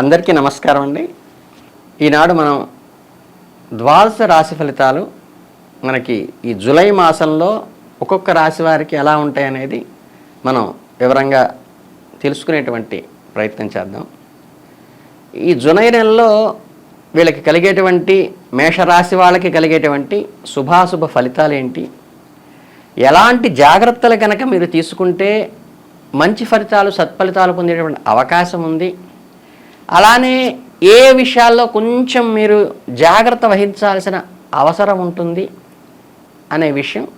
అందరికీ నమస్కారం అండి. ఈనాడు మనం ద్వాదశ రాశి ఫలితాలు మనకి ఈ జూలై మాసంలో ఒక్కొక్క రాశి వారికి ఎలా ఉంటాయనేది మనం వివరంగా తెలుసుకునేటువంటి ప్రయత్నం చేద్దాం. ఈ జునై నెలలో వీళ్ళకి కలిగేటువంటి మేషరాశి వాళ్ళకి కలిగేటువంటి శుభాశుభ ఫలితాలు ఏంటి? ఎలాంటి జాగ్రత్తలు కనుక మీరు తీసుకుంటే మంచి ఫలితాలు సత్ఫలితాలు పొందేటువంటి అవకాశం ఉంది? అలానే ఏ విషయాల్లో కొంచెం మీరు జాగ్రత్త వహించాల్సిన అవసరం ఉంటుంది అనే విషయం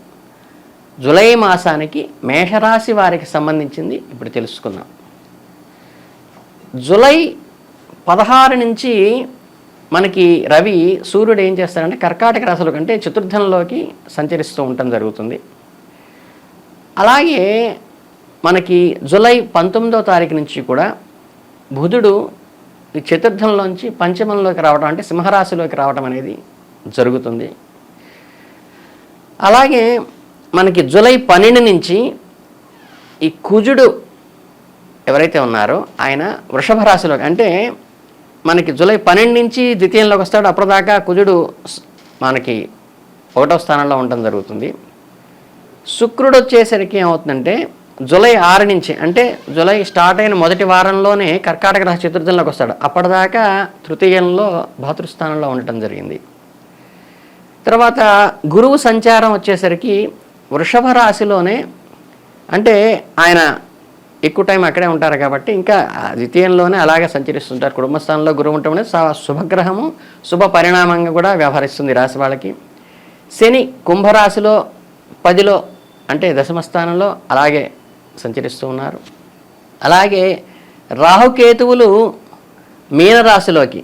జులై మాసానికి మేషరాశి వారికి సంబంధించింది ఇప్పుడు తెలుసుకుందాం. జులై పదహారు నుంచి మనకి రవి సూర్యుడు ఏం చేస్తారంటే కర్కాటక రాశుల కంటే చతుర్థంలోకి సంచరిస్తూ ఉండటం జరుగుతుంది. అలాగే మనకి జులై పంతొమ్మిదో తారీఖు నుంచి కూడా బుధుడు ఈ చతుర్థంలోంచి పంచమంలోకి రావడం అంటే సింహరాశిలోకి రావడం అనేది జరుగుతుంది. అలాగే మనకి జులై పన్నెండు నుంచి ఈ కుజుడు ఎవరైతే ఉన్నారో ఆయన వృషభ రాశిలో అంటే మనకి జూలై పన్నెండు నుంచి ద్వితీయంలోకి వస్తాడు. అప్పటిదాకా కుజుడు మనకి ఒకటో స్థానంలో ఉండడం జరుగుతుంది. శుక్రుడు వచ్చేసరికి ఏమవుతుందంటే జూలై ఆరు నుంచి అంటే జూలై స్టార్ట్ అయిన మొదటి వారంలోనే కర్కాటక రాశి చతుర్థంలోకి వస్తాడు. అప్పటిదాకా తృతీయంలో భాతృస్థానంలో ఉండటం జరిగింది. తర్వాత గురువు సంచారం వచ్చేసరికి వృషభ రాశిలోనే అంటే ఆయన ఎక్కువ టైం అక్కడే ఉంటారు కాబట్టి ఇంకా ద్వితీయంలోనే అలాగే సంచరిస్తుంటారు. కుటుంబస్థానంలో గురువు ఉండటం అనేది శుభగ్రహము శుభ పరిణామంగా కూడా వ్యవహరిస్తుంది రాశి వాళ్ళకి. శని కుంభరాశిలో పదిలో అంటే దశమ స్థానంలో అలాగే సంచరిస్తూ ఉన్నారు అలాగే రాహుకేతువులు మీనరాశిలోకి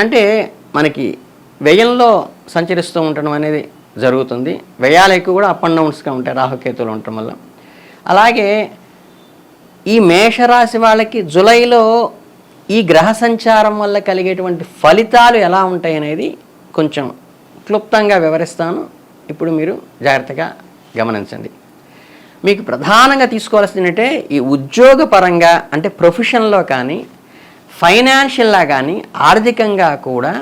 అంటే మనకి వ్యయంలో సంచరిస్తూ ఉండడం అనేది జరుగుతుంది. వ్యయాలు ఎక్కువ కూడా అప్ అండ్ డౌన్స్గా ఉంటాయి రాహుకేతువులు ఉండటం వల్ల. అలాగే ఈ మేషరాశి వాళ్ళకి జులైలో ఈ గ్రహ సంచారం వల్ల కలిగేటువంటి ఫలితాలు ఎలా ఉంటాయి అనేది కొంచెం క్లుప్తంగా వివరిస్తాను. ఇప్పుడు మీరు జాగ్రత్తగా గమనించండి. మీకు ప్రధానంగా తీసుకోవాల్సింది ఏంటంటే ఈ ఉద్యోగపరంగా అంటే ప్రొఫెషన్లో కానీ ఫైనాన్షియల్లా కానీ ఆర్థికంగా కూడా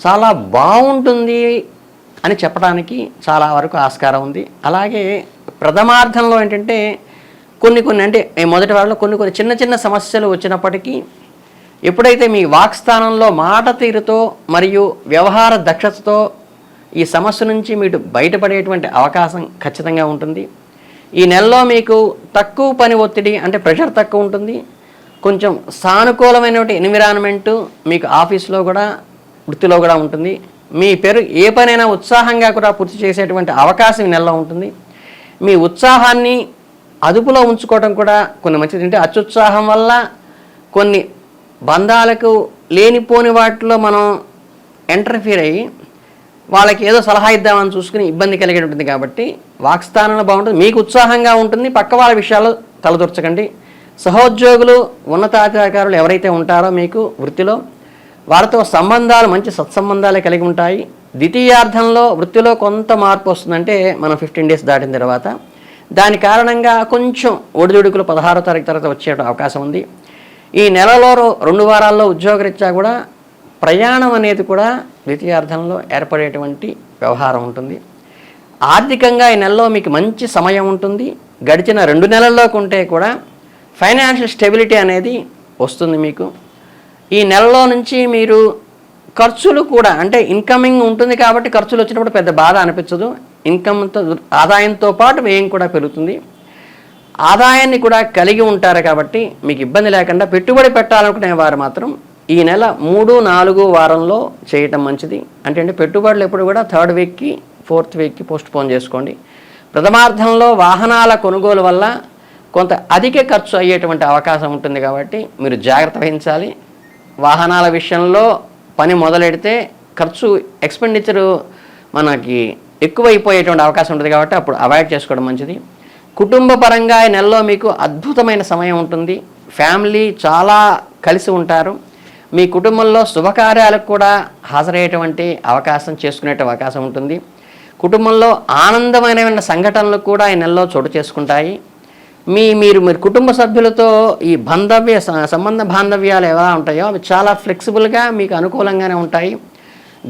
చాలా బాగుంటుంది అని చెప్పడానికి చాలా వరకు ఆస్కారం ఉంది. అలాగే ప్రథమార్థంలో ఏంటంటే కొన్ని కొన్ని అంటే మొదటి వారిలో కొన్ని కొన్ని చిన్న చిన్న సమస్యలు వచ్చినప్పటికీ ఎప్పుడైతే మీ వాక్స్థానంలో మాట తీరుతో మరియు వ్యవహార దక్షతతో ఈ సమస్య నుంచి మీరు బయటపడేటువంటి అవకాశం ఖచ్చితంగా ఉంటుంది. ఈ నెలలో మీకు తక్కువ పని ఒత్తిడి అంటే ప్రెషర్ తక్కువ ఉంటుంది. కొంచెం సానుకూలమైనటువంటి ఎన్విరాన్మెంటు మీకు ఆఫీస్లో కూడా వృత్తిలో కూడా ఉంటుంది. మీ పేరు ఏ పనైనా ఉత్సాహంగా కూడా పూర్తి చేసేటువంటి అవకాశం ఈ నెలలో ఉంటుంది. మీ ఉత్సాహాన్ని అదుపులో ఉంచుకోవడం కూడా కొన్ని మంచిది. అంటే అత్యుత్సాహం వల్ల కొన్ని బంధాలకు లేనిపోని వాటిలో మనం ఎంటర్ఫీర్ అయ్యి వాళ్ళకి ఏదో సలహా ఇద్దామని చూసుకుని ఇబ్బంది కలిగి ఉంటుంది కాబట్టి వాక్స్థానంలో బాగుంటుంది. మీకు ఉత్సాహంగా ఉంటుంది. పక్క వాళ్ళ విషయాలు తలదూర్చకండి సహోద్యోగులు ఉన్నతాధికారులు ఎవరైతే ఉంటారో మీకు వృత్తిలో వారితో సంబంధాలు మంచి సత్సంబంధాలే కలిగి ఉంటాయి. ద్వితీయార్థంలో వృత్తిలో కొంత మార్పు వస్తుందంటే మనం ఫిఫ్టీన్ డేస్ దాటిన తర్వాత. దాని కారణంగా కొంచెం ఒడిదుడుకులు పదహారో తారీఖు తర్వాత వచ్చే అవకాశం ఉంది. ఈ నెలలో రెండు వారాల్లో ఉద్యోగరీత్యా కూడా ప్రయాణం అనేది కూడా ద్వితీయార్థంలో ఏర్పడేటువంటి వ్యవహారం ఉంటుంది. ఆర్థికంగా ఈ నెలలో మీకు మంచి సమయం ఉంటుంది. గడిచిన రెండు నెలల్లో ఉంటే కూడా ఫైనాన్షియల్ స్టెబిలిటీ అనేది వస్తుంది మీకు. ఈ నెలలో నుంచి మీరు ఖర్చులు కూడా అంటే ఇన్కమింగ్ ఉంటుంది కాబట్టి ఖర్చులు వచ్చినప్పుడు పెద్ద బాధ అనిపించదు. ఇన్కమ్తో ఆదాయంతో పాటు వ్యయం కూడా పెరుగుతుంది. ఆదాయాన్ని కూడా కలిగి ఉంటారు కాబట్టి మీకు ఇబ్బంది లేకుండా పెట్టుబడి పెట్టాలనుకునే వారు మాత్రం ఈ నెల మూడు నాలుగు వారంలో చేయటం మంచిది. అంటే అంటే పెట్టుబడులు ఎప్పుడు కూడా థర్డ్ వీక్కి ఫోర్త్ వీక్కి పోస్ట్ పోన్ చేసుకోండి. ప్రథమార్థంలో వాహనాల కొనుగోలు వల్ల కొంత అధిక ఖర్చు అయ్యేటువంటి అవకాశం ఉంటుంది కాబట్టి మీరు జాగ్రత్త వహించాలి. వాహనాల విషయంలో పని మొదలెడితే ఖర్చు ఎక్స్పెండిచరు మనకి ఎక్కువైపోయేటువంటి అవకాశం ఉంటుంది కాబట్టి అప్పుడు అవాయిడ్ చేసుకోవడం మంచిది. కుటుంబ పరంగా ఈ నెలలో మీకు అద్భుతమైన సమయం ఉంటుంది. ఫ్యామిలీ చాలా కలిసి ఉంటారు. మీ కుటుంబంలో శుభకార్యాలకు కూడా హాజరయ్యేటువంటి అవకాశం చేసుకునే అవకాశం ఉంటుంది. కుటుంబంలో ఆనందమైన సంఘటనలు కూడా ఈ నెలలో చోటు చేసుకుంటాయి. మీ మీరు మీరు కుటుంబ సభ్యులతో ఈ బంధవ్య స- సంబంధ బాంధవ్యాలు ఎలా ఉంటాయో అవి చాలా ఫ్లెక్సిబుల్గా మీకు అనుకూలంగానే ఉంటాయి.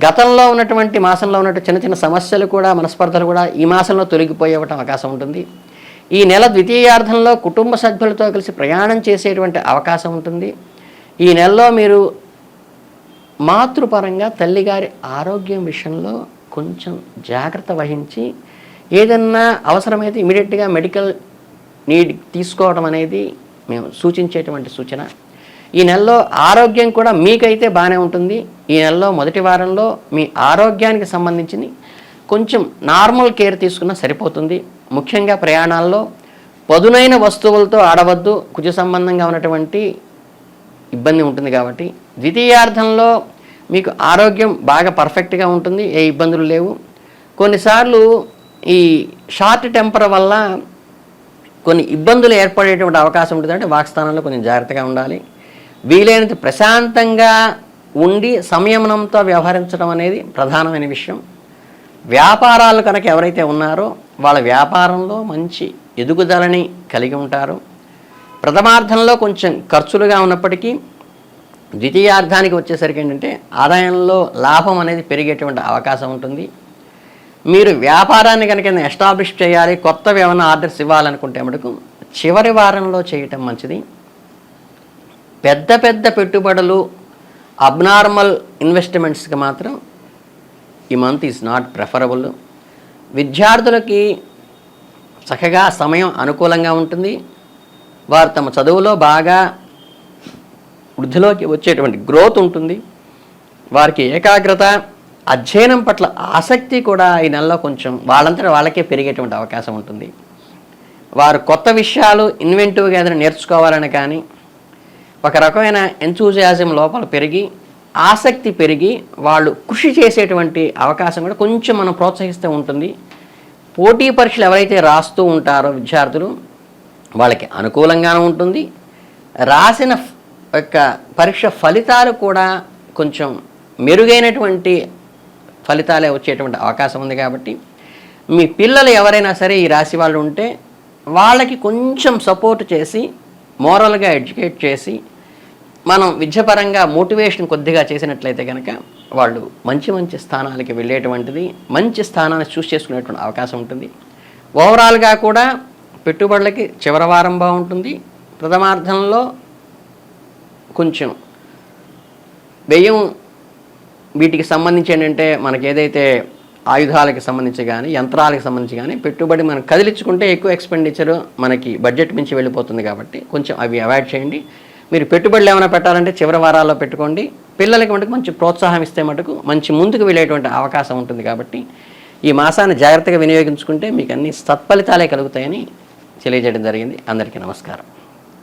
గతంలో ఉన్నటువంటి మాసంలో ఉన్నటువంటి చిన్న చిన్న సమస్యలు కూడా మనస్పర్ధలు కూడా ఈ మాసంలో తొలగిపోయే అవకాశం ఉంటుంది. ఈ నెల ద్వితీయార్థంలో కుటుంబ సభ్యులతో కలిసి ప్రయాణం చేసేటువంటి అవకాశం ఉంటుంది. ఈ నెలలో మీరు మాతృపరంగా తల్లిగారి ఆరోగ్యం విషయంలో కొంచెం జాగ్రత్త వహించి ఏదన్నా అవసరమైతే ఇమీడియట్గా మెడికల్ నీడ్ తీసుకోవడం అనేది మేము సూచించేటువంటి సూచన. ఈ నెలలో ఆరోగ్యం కూడా మీకైతే బాగానే ఉంటుంది. ఈ నెలలో మొదటి వారంలో మీ ఆరోగ్యానికి సంబంధించింది కొంచెం నార్మల్ కేర్ తీసుకున్నా సరిపోతుంది. ముఖ్యంగా ప్రయాణాల్లో పదునైన వస్తువులతో ఆడవద్దు. కుజ సంబంధంగా ఉన్నటువంటి ఇబ్బంది ఉంటుంది కాబట్టి ద్వితీయార్థంలో మీకు ఆరోగ్యం బాగా పర్ఫెక్ట్గా ఉంటుంది ఏ ఇబ్బందులు లేవు. కొన్నిసార్లు ఈ షార్ట్ టెంపర్ వల్ల కొన్ని ఇబ్బందులు ఏర్పడేటువంటి అవకాశం ఉంటుంది. అంటే వాక్స్థానంలో కొంచెం జాగ్రత్తగా ఉండాలి. వీలైనంత ప్రశాంతంగా ఉండి సంయమనంతో వ్యవహరించడం అనేది ప్రధానమైన విషయం. వ్యాపారాలు కనుక ఎవరైతే ఉన్నారో వాళ్ళ వ్యాపారంలో మంచి ఎదుగుదలని కలిగి ఉంటారు. ప్రథమార్థంలో కొంచెం ఖర్చులుగా ఉన్నప్పటికీ ద్వితీయార్థానికి వచ్చేసరికి ఏంటంటే ఆదాయంలో లాభం అనేది పెరిగేటువంటి అవకాశం ఉంటుంది. మీరు వ్యాపారాన్ని కనుక ఎస్టాబ్లిష్ చేయాలి కొత్త ఏమైనా ఆర్డర్స్ ఇవ్వాలనుకుంటే మటుకు చివరి వారంలో చేయటం మంచిది. పెద్ద పెద్ద పెట్టుబడులు అబ్నార్మల్ ఇన్వెస్ట్మెంట్స్కి మాత్రం ఈ మంత్ ఈజ్ నాట్ ప్రెఫరబుల్. విద్యార్థులకి చక్కగా సమయం అనుకూలంగా ఉంటుంది. వారు తమ చదువులో బాగా వృద్ధిలోకి వచ్చేటువంటి గ్రోత్ ఉంటుంది. వారికి ఏకాగ్రత అధ్యయనం పట్ల ఆసక్తి కూడా ఈ నెలలో కొంచెం వాళ్ళంతటా వాళ్ళకే పెరిగేటువంటి అవకాశం ఉంటుంది. వారు కొత్త విషయాలు ఇన్వెంటివ్గా ఏదైనా నేర్చుకోవాలని కానీ ఒక రకమైన ఎంతూజియాజం లోపల పెరిగి ఆసక్తి పెరిగి వాళ్ళు కృషి చేసేటువంటి అవకాశం కూడా కొంచెం మనం ప్రోత్సహిస్తూ ఉంటుంది. పోటీ పరీక్షలు ఎవరైతే రాస్తూ ఉంటారో విద్యార్థులు వాళ్ళకి అనుకూలంగానే ఉంటుంది. రాసిన యొక్క పరీక్ష ఫలితాలు కూడా కొంచెం మెరుగైనటువంటి ఫలితాలే వచ్చేటువంటి అవకాశం ఉంది కాబట్టి మీ పిల్లలు ఎవరైనా సరే ఈ రాశి వాళ్ళు ఉంటే వాళ్ళకి కొంచెం సపోర్ట్ చేసి మోరల్గా ఎడ్యుకేట్ చేసి మనం విద్యపరంగా మోటివేషన్ కొద్దిగా చేసినట్లయితే కనుక వాళ్ళు మంచి మంచి స్థానాలకి వెళ్ళేటువంటిది మంచి స్థానాన్ని చూస్ చేసుకునేటువంటి అవకాశం ఉంటుంది. ఓవరాల్గా కూడా పెట్టుబడులకి చివరి వారం బాగుంటుంది. ప్రథమార్థంలో కొంచెం వ్యయం వీటికి సంబంధించి ఏంటంటే మనకి ఏదైతే ఆయుధాలకు సంబంధించి కానీ యంత్రాలకు సంబంధించి కానీ పెట్టుబడి మనం కదిలించుకుంటే ఎక్కువ ఎక్స్పెండిచర్ మనకి బడ్జెట్ మించి వెళ్ళిపోతుంది కాబట్టి కొంచెం అవి అవాయిడ్ చేయండి. మీరు పెట్టుబడులు ఏమైనా పెట్టాలంటే చివరి వారాల్లో పెట్టుకోండి. పిల్లలకి మటుకు మంచి ప్రోత్సాహం ఇస్తే మటుకు మంచి ముందుకు వెళ్ళేటువంటి అవకాశం ఉంటుంది కాబట్టి ఈ మాసాన్ని జాగ్రత్తగా వినియోగించుకుంటే మీకు అన్ని సత్ఫలితాలే కలుగుతాయని తెలియజేయడం జరిగింది. అందరికీ నమస్కారం.